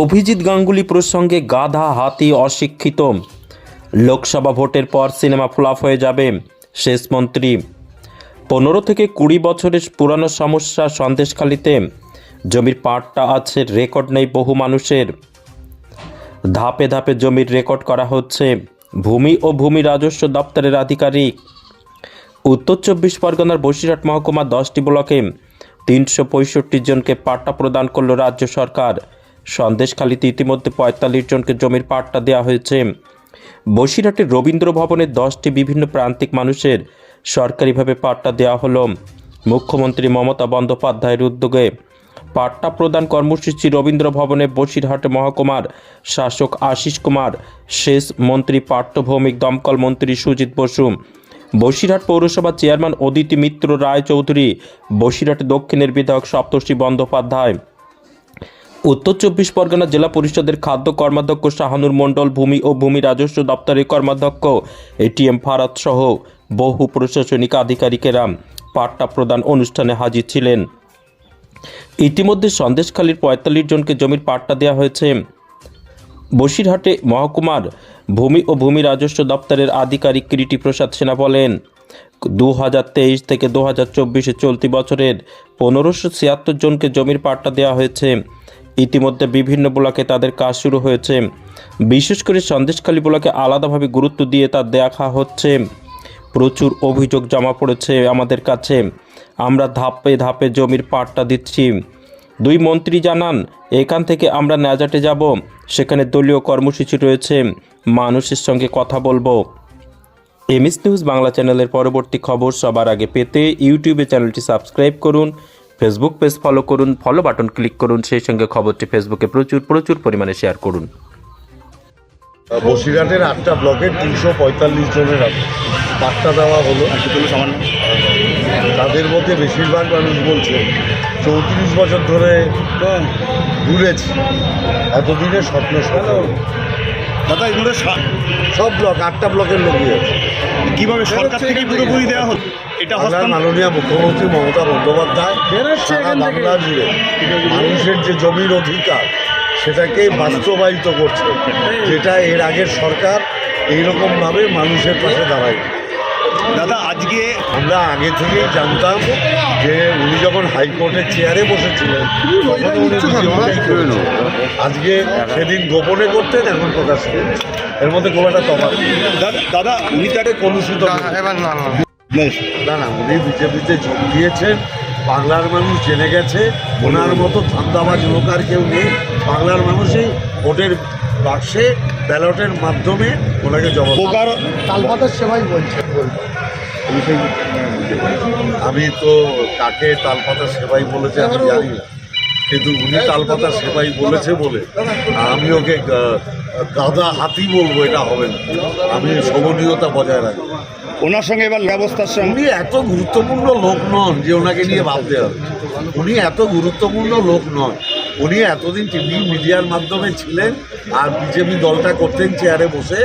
অভিজিৎ গাঙ্গুলি প্রসঙ্গে গাধা হাতি অশিক্ষিত। লোকসভা ভোটের পর সিনেমা ফ্লপ হয়ে যাবে, শেষ মন্ত্রী। পনেরো থেকে কুড়ি বছরের পুরানো সমস্যা সন্দেশখালিতে, জমির পাটটা আছে, রেকর্ড নেই বহু মানুষের। ধাপে ধাপে জমির রেকর্ড করা হচ্ছে, ভূমি ও ভূমি রাজস্ব দপ্তরের আধিকারিক। উত্তর চব্বিশ পরগনার বসিরহাট মহকুমা দশটি ব্লকে তিনশো পঁয়ষট্টি জনকে পাট্টা প্রদান করল রাজ্য সরকার। সন্দেশখালীতে ইতিমধ্যে পঁয়তাল্লিশ জনকে জমির পাট্টা দেওয়া হয়েছে। বসিরহাটের রবীন্দ্র ভবনের দশটি বিভিন্ন প্রান্তিক মানুষের সরকারিভাবে পাট্টা দেওয়া হলো। মুখ্যমন্ত্রী মমতা বন্দ্যোপাধ্যায়ের উদ্যোগে পাট্টা প্রদান কর্মসূচি রবীন্দ্র ভবনে বসিরহাট মহকুমার শাসক আশিস কুমার শেষ মন্ত্রী পাট্যভৌমিক দমকল মন্ত্রী সুজিত বসু, বসিরহাট পৌরসভার চেয়ারম্যান অদিতি মিত্র রায় চৌধুরী বসিরহাট দক্ষিণের বিধায়ক সপ্তর্ষি বন্দ্যোপাধ্যায় উত্তর চব্বিশ পরগনা জেলা পরিষদের খাদ্য কর্মাধ্যক্ষ শাহানুর মণ্ডল, ভূমি ও ভূমি রাজস্ব দপ্তরের কর্মাধ্যক্ষ এটিএম ফারাদ সহ বহু প্রশাসনিক আধিকারিকেরা পাট্টা প্রদান অনুষ্ঠানে হাজির ছিলেন। ইতিমধ্যে সন্দেশখালীর পঁয়তাল্লিশ জনকে জমির পাট্টা দেওয়া হয়েছে। বসিরহাটে মহকুমার ভূমি ও ভূমি রাজস্ব দপ্তরের আধিকারিক কিরিটি প্রসাদ সেনা বলেন দু থেকে দু হাজার চলতি বছরের পনেরোশো ছিয়াত্তর জনকে জমির পাট্টা দেওয়া হয়েছে। ইতিমধ্যে বিভিন্ন ব্লকে তাদের কাজ শুরু হয়েছে। বিশেষ করে সন্দেশখালী ব্লকে আলাদাভাবে গুরুত্ব দিয়ে তা দেখা হচ্ছে। প্রচুর অভিযোগ জমা পড়েছে আমাদের কাছে। আমরা ধাপে ধাপে জমির পাটটা দিচ্ছি। দুই মন্ত্রী জানান, এখান থেকে আমরা নাজাটে যাব। সেখানে দলীয় কর্মসূচি রয়েছে। মানুষের সঙ্গে কথা বলব। এমএস নিউজ বাংলা চ্যানেলের পরবর্তী খবর সবার আগে পেতে ইউটিউবে চ্যানেলটি সাবস্ক্রাইব করুন। ফেসবুক পেজ ফলো করুন ফলো বাটন ক্লিক করুন সেই সঙ্গে খবরটি ফেসবুকে প্রচুর প্রচুর পরিমাণে শেয়ার করুন। বসিরহাটের আটটা ব্লকে তিনশো পঁয়তাল্লিশ জনের বার্তা দেওয়া হলো। তাদের মধ্যে বেশিরভাগ মানুষ বলছে চৌত্রিশ বছর ধরে ঘুরেছি এতদিনে স্বপ্ন সফল। দাদা এগুলো সব ব্লক আটটা ব্লকের লোকই আছে। কীভাবে সরকার থেকে পুরোপুরি দেওয়া হলো? এটা মাননীয় মুখ্যমন্ত্রী মমতা বন্দ্যোপাধ্যায় সারা বাংলা জুড়ে। মানুষের যে জমির অধিকার সেটাকে বাস্তবায়িত করছে যেটা এর আগের সরকার এইরকমভাবে মানুষের পাশে দাঁড়ায় দাদা আজকে আমরা আগে থেকেই জানতাম যে উনি যখন হাইকোর্টের চেয়ারে বসেছিলেন আজকে সেদিন গোপনে করতেন এখন প্রকাশ এর মধ্যে খুব একটা তফাৎ দাদা উনি তাকে কলুষিত না না উনি বিজেপিতে যোগ দিয়েছেন বাংলার মানুষ জেনে গেছে ওনার মতো ধান্দাবাজ লোক আর কেউ নেই। বাংলার মানুষই ভোটের বাক্সে ব্যালটের মাধ্যমে ওনাকে জবাব তালপাতার সেবাই বলছে। আমি তো কাকে তালপাতা সেবাই বলেছে আমি জানি না। কিন্তু উনি তালপাতা সেবাই বলেছে বলে। আমি ওকে গা- গাধা হাতি বলব এটা হবে না। আমি শোভনীয়তা বজায় রাখব। ওনার সঙ্গে এবার ব্যবস্থার সঙ্গে উনি এত গুরুত্বপূর্ণ লোক নন যে ওনাকে নিয়ে ভাবতে হবে। উনি এত গুরুত্বপূর্ণ লোক নন। উনি এতদিন টিভি মিডিয়ার মাধ্যমে ছিলেন আর বিজেপি দলটা করতেন চেয়ারে বসে।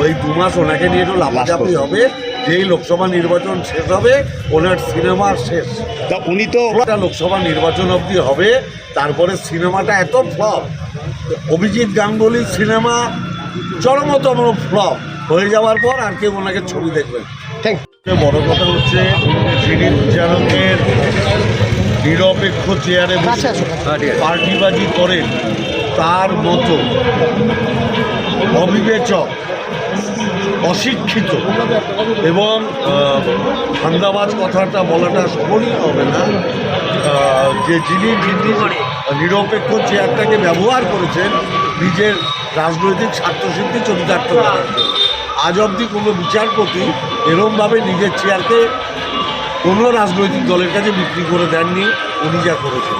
ওই দু মাস ওনাকে নিয়ে একটু লাফালাফি হবে। যেই লোকসভা নির্বাচন শেষ হবে ওনার সিনেমা শেষ। তা উনি তো লোকসভা নির্বাচন অবধি হবে তারপরে সিনেমাটা এত ফ্লপ। অভিজিৎ গাঙ্গুলির সিনেমা চরমতম ফ্লপ। হয়ে যাওয়ার পর আর কেউ ওনাকে ছবি দেখবেন বড় কথা হচ্ছে যিনি বিচারকের নিরপেক্ষ চেয়ারে বসে পার্টিবাজি করেন তার মতো অবিবেচক অশিক্ষিত এবং ধান্দাবাজ কথাটা বলাটা শোভনীয় হবে না যে যিনি যিনি নিরপেক্ষ চেয়ারটাকে ব্যবহার করেছেন নিজের রাজনৈতিক স্বার্থসিদ্ধি চরিতার্থ করার জন্য। আজ অবধি কোনো বিচারপতি এরমভাবে নিজের চেয়ারকে কোনো রাজনৈতিক দলের কাছে বিক্রি করে দেননি, উনি যা করেছেন।